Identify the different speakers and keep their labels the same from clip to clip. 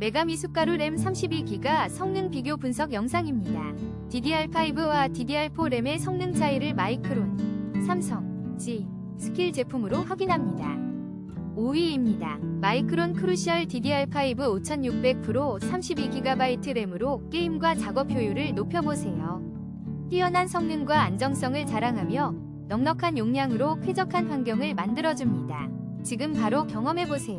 Speaker 1: 메가 미숫가루 램 32기가 성능 비교 분석 영상입니다. DDR5와 DDR4 램의 성능 차이를 마이크론, 삼성, G, 스킬 제품으로 확인합니다. 5위입니다. 마이크론 크루셜 DDR5 5600 32GB 램으로 게임과 작업 효율을 높여보세요. 뛰어난 성능과 안정성을 자랑하며 넉넉한 용량으로 쾌적한 환경을 만들어줍니다. 지금 바로 경험해보세요.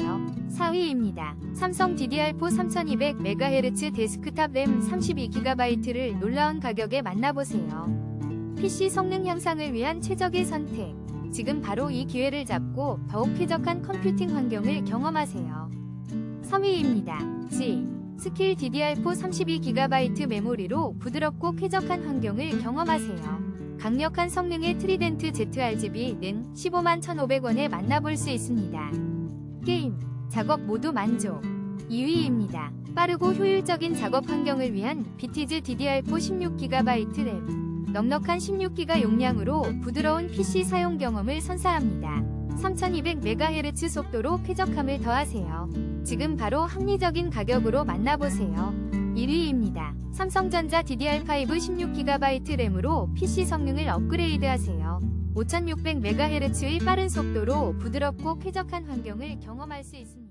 Speaker 1: 4위입니다. 삼성 DDR4 3200MHz 데스크탑 램 32GB를 놀라운 가격에 만나보세요. PC 성능 향상을 위한 최적의 선택. 지금 바로 이 기회를 잡고 더욱 쾌적한 컴퓨팅 환경을 경험하세요. 3위입니다. G. 스킬 DDR4 32GB 메모리로 부드럽고 쾌적한 환경을 경험하세요. 강력한 성능의 트리덴트 ZRGB는 15만 1,500원에 만나볼 수 있습니다. 게임, 작업 모두 만족. 2위입니다. 빠르고 효율적인 작업 환경을 위한 비티즈 DDR4 16GB 램. 넉넉한 16기가 용량으로 부드러운 PC 사용 경험을 선사합니다. 3200MHz 속도로 쾌적함을 더하세요. 지금 바로 합리적인 가격으로 만나보세요. 1위입니다. 삼성전자 DDR5 16GB 램으로 PC 성능을 업그레이드하세요. 5600MHz의 빠른 속도로 부드럽고 쾌적한 환경을 경험할 수 있습니다.